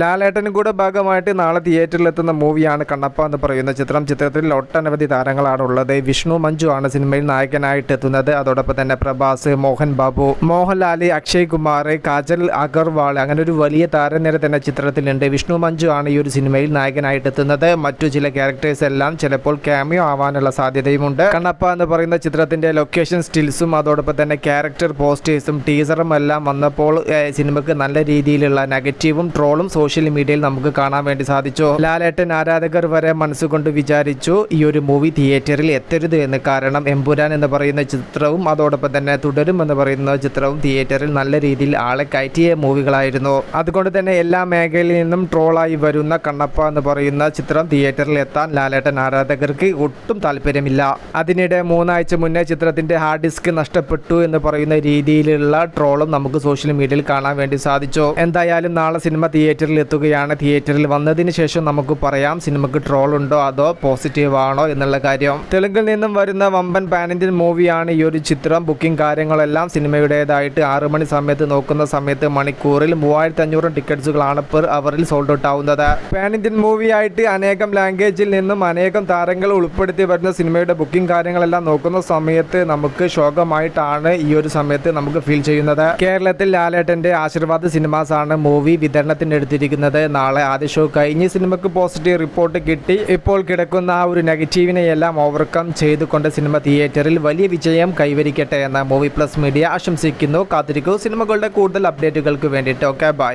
ലാലേട്ടനും കൂടെ ഭാഗമായിട്ട് നാളെ തിയേറ്ററിലെത്തുന്ന മൂവിയാണ് കണ്ണപ്പ എന്ന് പറയുന്ന ചിത്രം. ചിത്രത്തിൽ ഒട്ടനവധി താരങ്ങളാണ് ഉള്ളത്. വിഷ്ണു മഞ്ജു ആണ് സിനിമയിൽ നായകനായിട്ട് എത്തുന്നത്. അതോടൊപ്പം തന്നെ പ്രഭാസ് മോഹൻ ബാബു മോഹൻലാൽ അക്ഷയ് കുമാർ കാജൽ അഗർവാൾ അങ്ങനെ ഒരു വലിയ താരനിര തന്നെ ചിത്രത്തിലുണ്ട്. വിഷ്ണു മഞ്ജു ആണ് ഈ ഒരു സിനിമയിൽ നായകനായിട്ട് എത്തുന്നത്. മറ്റു ചില ക്യാരക്ടേഴ്സ് എല്ലാം ചിലപ്പോൾ ക്യാമിയോ ആവാനുള്ള സാധ്യതയുമുണ്ട്. കണ്ണപ്പ എന്ന് പറയുന്ന ചിത്രത്തിന്റെ ലൊക്കേഷൻ സ്റ്റിൽസും അതോടൊപ്പം തന്നെ ക്യാരക്ടർ പോസ്റ്റേഴ്സും ടീസറും എല്ലാം വന്നപ്പോൾ സിനിമക്ക് നല്ല രീതിയിലുള്ള നെഗറ്റീവും ട്രോളും മീഡിയയിൽ നമുക്ക് കാണാൻ വേണ്ടി സാധിച്ചു. ലാലേട്ടൻ ആരാധകർ വരെ മനസ്സുകൊണ്ട് വിചാരിച്ചു ഈ ഒരു മൂവി തിയേറ്ററിൽ എത്തരുത് എന്ന്. കാരണം എമ്പുരാൻ എന്ന് പറയുന്ന ചിത്രവും അതോടൊപ്പം തന്നെ തുടരും എന്ന് പറയുന്ന ചിത്രവും തിയേറ്ററിൽ നല്ല രീതിയിൽ ആളെ കയറ്റിയ മൂവികളായിരുന്നു. അതുകൊണ്ട് തന്നെ എല്ലാ മേഖലയിൽ നിന്നും ട്രോളായി വരുന്ന കണ്ണപ്പ എന്ന് പറയുന്ന ചിത്രം തിയേറ്ററിൽ എത്താൻ ലാലേട്ടൻ ആരാധകർക്ക് ഒട്ടും താല്പര്യമില്ല. അതിനിടെ മൂന്നാഴ്ച മുന്നേ ചിത്രത്തിന്റെ ഹാർഡ് ഡിസ്ക് നഷ്ടപ്പെട്ടു എന്ന് പറയുന്ന രീതിയിലുള്ള ട്രോളും നമുക്ക് സോഷ്യൽ മീഡിയയിൽ കാണാൻ വേണ്ടി സാധിച്ചു. എന്തായാലും നാളെ സിനിമ തിയേറ്ററിൽ എത്തുകയാണ് തിയേറ്ററിൽ വന്നതിന് ശേഷം നമുക്ക് പറയാം സിനിമക്ക് ട്രോൾ ഉണ്ടോ അതോ പോസിറ്റീവ് ആണോ എന്നുള്ള കാര്യം. തെലുങ്കിൽ നിന്നും വരുന്ന വമ്പൻ പാൻ ഇന്ത്യൻ മൂവിയാണ് ഈ ഒരു ചിത്രം. ബുക്കിംഗ് കാര്യങ്ങളെല്ലാം സിനിമയുടേതായിട്ട് ആറ് മണി സമയത്ത് നോക്കുന്ന സമയത്ത് മണിക്കൂറിൽ മൂവായിരത്തി അഞ്ഞൂറ് ടിക്കറ്റ്സുകളാണ് പെർ അവറിൽ സോൾഡ് ഔട്ട് ആവുന്നത്. പാൻ ഇന്ത്യൻ മൂവി ആയിട്ട് അനേകം ലാംഗ്വേജിൽ നിന്നും അനേകം താരങ്ങൾ ഉൾപ്പെടുത്തി വരുന്ന സിനിമയുടെ ബുക്കിംഗ് കാര്യങ്ങളെല്ലാം നോക്കുന്ന സമയത്ത് നമുക്ക് ശോകമായിട്ടാണ് ഈ ഒരു സമയത്ത് നമുക്ക് ഫീൽ ചെയ്യുന്നത്. കേരളത്തിൽ ലാലേട്ടന്റെ ആശീർവാദ് സിനിമാസ് ആണ് മൂവി വിതരണത്തിന് എടുത്തിരിക്കുന്നത് നാളെ ആദ്യ ഷോ കഴിഞ്ഞ് സിനിമക്ക് പോസിറ്റീവ് റിപ്പോർട്ട് കിട്ടി. ഇപ്പോൾ കിടക്കുന്ന ആ ഒരു നെഗറ്റീവിനെ എല്ലാം ഓവർകം ചെയ്തുകൊണ്ട് സിനിമ തിയേറ്ററിൽ വലിയ വിജയം കൈവരിക്കട്ടെ എന്ന് മൂവി പ്ലസ് മീഡിയ ആശംസിക്കുന്നു. കാത്തിരിക്കൂ. സിനിമകളുടെ കൂടുതൽ അപ്ഡേറ്റുകൾക്ക് വേണ്ടിയിട്ട്. Okay bye